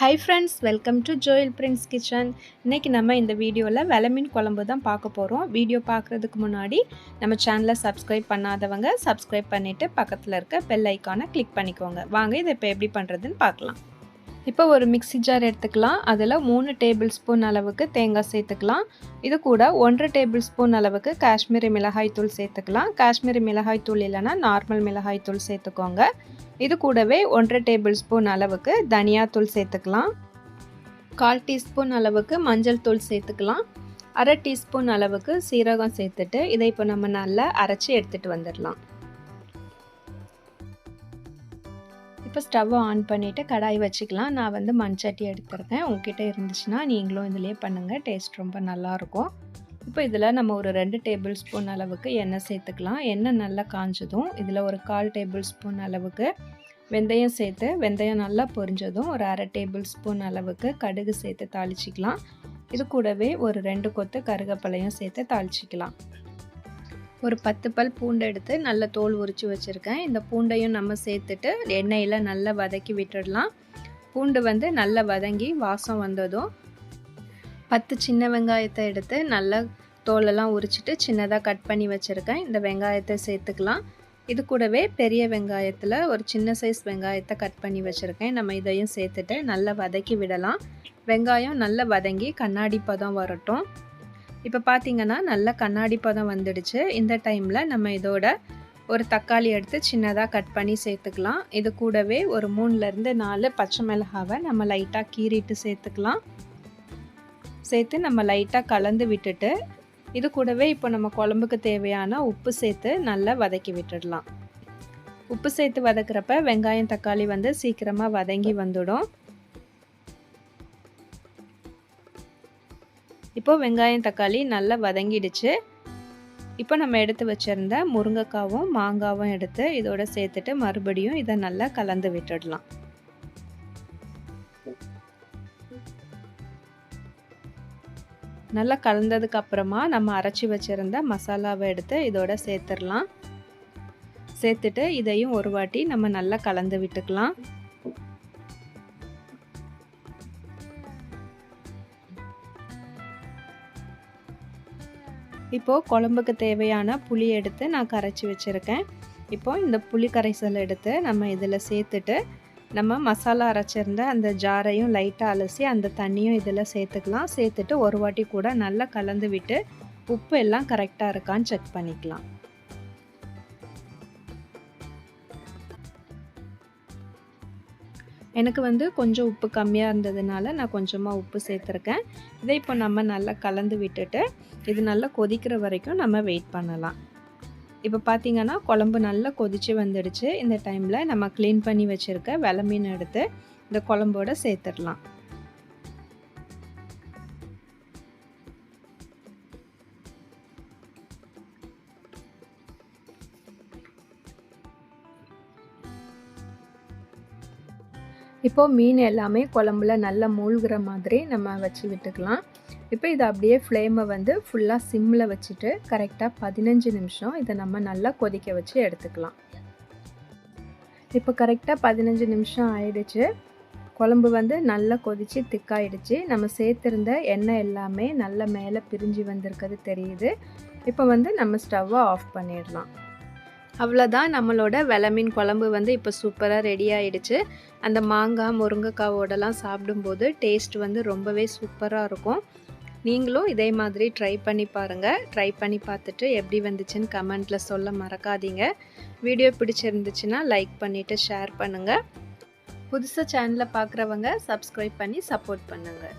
Hi friends welcome to Joel Prince kitchen இன்றைக்கி நம்ம இந்த வீடியோவில் வெலமீன் குழம்பு தான் பார்க்க போகிறோம் வீடியோ பார்க்குறதுக்கு முன்னாடி நம்ம சேனலை சப்ஸ்கிரைப் பண்ணாதவங்க சப்ஸ்கிரைப் பண்ணிவிட்டு பக்கத்தில் இருக்க பெல் ஐக்கானை கிளிக் பண்ணிக்கோங்க. வாங்க இதை இப்போ எப்படி பண்ணுறதுன்னு பார்க்கலாம். இப்போ ஒரு மிக்சி ஜார் எடுத்துக்கலாம். அதில் மூணு டேபிள் ஸ்பூன் அளவுக்கு தேங்காய் சேர்த்துக்கலாம். இது கூட ஒன்றரை டேபிள் ஸ்பூன் அளவுக்கு காஷ்மீரி மிளகாய் தூள் சேர்த்துக்கலாம். காஷ்மீரி மிளகாய் தூள் இல்லைன்னா நார்மல் மிளகாய் தூள் சேர்த்துக்கோங்க. இது கூடவே ஒன்றரை டேபிள் ஸ்பூன் அளவுக்கு தனியாத்தூள் சேர்த்துக்கலாம். கால் டீஸ்பூன் அளவுக்கு மஞ்சள் தூள் சேர்த்துக்கலாம். அரை டீஸ்பூன் அளவுக்கு சீரகம் சேர்த்துட்டு இதை இப்போ நம்ம நல்லா அரைச்சி எடுத்துகிட்டு வந்துடலாம். இப்போ ஸ்டவ்வை ஆன் பண்ணிவிட்டு கடாய் வச்சுக்கலாம். நான் வந்து மண்சட்டி எடுத்துருக்கேன். உங்ககிட்ட இருந்துச்சுன்னா நீங்களும் இதிலே பண்ணுங்கள் டேஸ்ட் ரொம்ப நல்லாயிருக்கும். இப்போ இதில் நம்ம ஒரு ரெண்டு டேபிள் ஸ்பூன் அளவுக்கு எண்ணெய் சேர்த்துக்கலாம். எண்ணெய் நல்லா காஞ்சதும் இதில் ஒரு கால் டேபிள் ஸ்பூன் அளவுக்கு வெந்தயம் சேர்த்து வெந்தயம் நல்லா பொரிஞ்சதும் ஒரு அரை டேபிள் ஸ்பூன் அளவுக்கு கடுகு சேர்த்து தாளிச்சிக்கலாம். இது கூடவே ஒரு ரெண்டு கொத்து கருகப்பழையும் சேர்த்து தாளிச்சிக்கலாம். ஒரு பத்து பல் பூண்டு எடுத்து நல்ல தோல் உரித்து வச்சுருக்கேன். இந்த பூண்டையும் நம்ம சேர்த்துட்டு எண்ணெயில் நல்லா வதக்கி விட்டுடலாம். பூண்டு வந்து நல்லா வதங்கி வாசம் வந்ததும் பத்து சின்ன வெங்காயத்தை எடுத்து நல்லா தோலெல்லாம் உரிச்சிட்டு சின்னதாக கட் பண்ணி வச்சுருக்கேன். இந்த வெங்காயத்தை சேர்த்துக்கலாம். இது கூடவே பெரிய வெங்காயத்தில் ஒரு சின்ன சைஸ் வெங்காயத்தை கட் பண்ணி வச்சுருக்கேன். நம்ம இதையும் சேர்த்துட்டு நல்லா வதக்கி விடலாம். வெங்காயம் நல்லா வதங்கி கண்ணாடி பதம் வரட்டும். இப்போ பார்த்தீங்கன்னா நல்லா கண்ணாடி பதம் வந்துடுச்சு. இந்த டைமில் நம்ம இதோட ஒரு தக்காளி எடுத்து சின்னதாக கட் பண்ணி சேர்த்துக்கலாம். இது கூடவே ஒரு மூணுலேருந்து நாலு பச்சை மிளகாவை நம்ம லைட்டாக கீறிட்டு சேர்த்துக்கலாம். சேர்த்து நம்ம லைட்டாக கலந்து விட்டுட்டு இது கூடவே இப்போ நம்ம குழம்புக்கு தேவையான உப்பு சேர்த்து நல்லா வதக்கி விட்டுடலாம். உப்பு சேர்த்து வதக்குறப்ப வெங்காயம் தக்காளி வந்து சீக்கிரமாக வதங்கி வந்துடும். இப்போ வெங்காயம் தக்காளி நல்லா வதங்கிடுச்சு. இப்போ நம்ம எடுத்து வச்சுருந்த முருங்கைக்காவும் மாங்காவும் எடுத்து இதோட சேர்த்துட்டு மறுபடியும் இதை நல்லா கலந்து விட்டுடலாம். நல்லா கலந்ததுக்கு அப்புறமா நம்ம அரைச்சி வச்சுருந்த மசாலாவை எடுத்து இதோட சேர்த்துடலாம். சேர்த்துட்டு இதையும் ஒரு வாட்டி நம்ம நல்லா கலந்து விட்டுக்கலாம். இப்போது குழம்புக்கு தேவையான புளி எடுத்து நான் கரைச்சி வச்சுருக்கேன். இப்போது இந்த புளி கரைசல் எடுத்து நம்ம இதில் சேர்த்துட்டு நம்ம மசாலா அரைச்சிருந்த அந்த ஜாரையும் லைட்டாக அலசி அந்த தண்ணியும் இதில் சேர்த்துக்கலாம். சேர்த்துட்டு ஒரு வாட்டி கூட நல்லா கலந்து விட்டு உப்பு எல்லாம் கரெக்டாக இருக்கான்னு செக் பண்ணிக்கலாம். எனக்கு வந்து கொஞ்சம் உப்பு கம்மியாக இருந்ததுனால நான் கொஞ்சமாக உப்பு சேர்த்துருக்கேன். இதை இப்போ நம்ம நல்லா கலந்து விட்டுட்டு இது நல்லா கொதிக்கிற வரைக்கும் நம்ம வெயிட் பண்ணலாம். இப்போ பார்த்திங்கன்னா குழம்பு நல்லா கொதித்து வந்துடுச்சு. இந்த டைமில் நம்ம க்ளீன் பண்ணி வச்சுருக்க வெலை எடுத்து இந்த குழம்போட சேர்த்துடலாம். இப்போது மீன் எல்லாமே குழம்புல நல்லா மூழ்கிற மாதிரி நம்ம வச்சு விட்டுக்கலாம். இப்போ இதை அப்படியே ஃப்ளேமை வந்து ஃபுல்லாக சிம்மில் வச்சுட்டு கரெக்டாக பதினஞ்சு நிமிஷம் இதை நம்ம நல்லா கொதிக்க வச்சு எடுத்துக்கலாம். இப்போ கரெக்டாக பதினஞ்சு நிமிஷம் ஆயிடுச்சு. குழம்பு வந்து நல்லா கொதித்து திக்காயிடுச்சு. நம்ம சேர்த்துருந்த எண்ணெய் எல்லாமே நல்லா மேலே பிரிஞ்சு வந்திருக்கிறது தெரியுது. இப்போ வந்து நம்ம ஸ்டவ்வை ஆஃப் பண்ணிடலாம். அவ்வளோதான் நம்மளோட விளமீன் குழம்பு வந்து இப்போ சூப்பராக ரெடி ஆகிடுச்சு அந்த மாங்காய் முருங்கைக்காவோடலாம் சாப்பிடும்போது டேஸ்ட் வந்து ரொம்பவே சூப்பராக இருக்கும். நீங்களும் இதே மாதிரி ட்ரை பண்ணி பாருங்கள் ட்ரை பண்ணி பார்த்துட்டு எப்படி வந்துச்சுன்னு கமெண்ட்டில் சொல்ல மறக்காதீங்க. வீடியோ பிடிச்சிருந்துச்சுன்னா லைக் பண்ணிவிட்டு ஷேர் பண்ணுங்கள் புதுசாக சேனலை பார்க்குறவங்க சப்ஸ்கிரைப் பண்ணி சப்போர்ட் பண்ணுங்கள்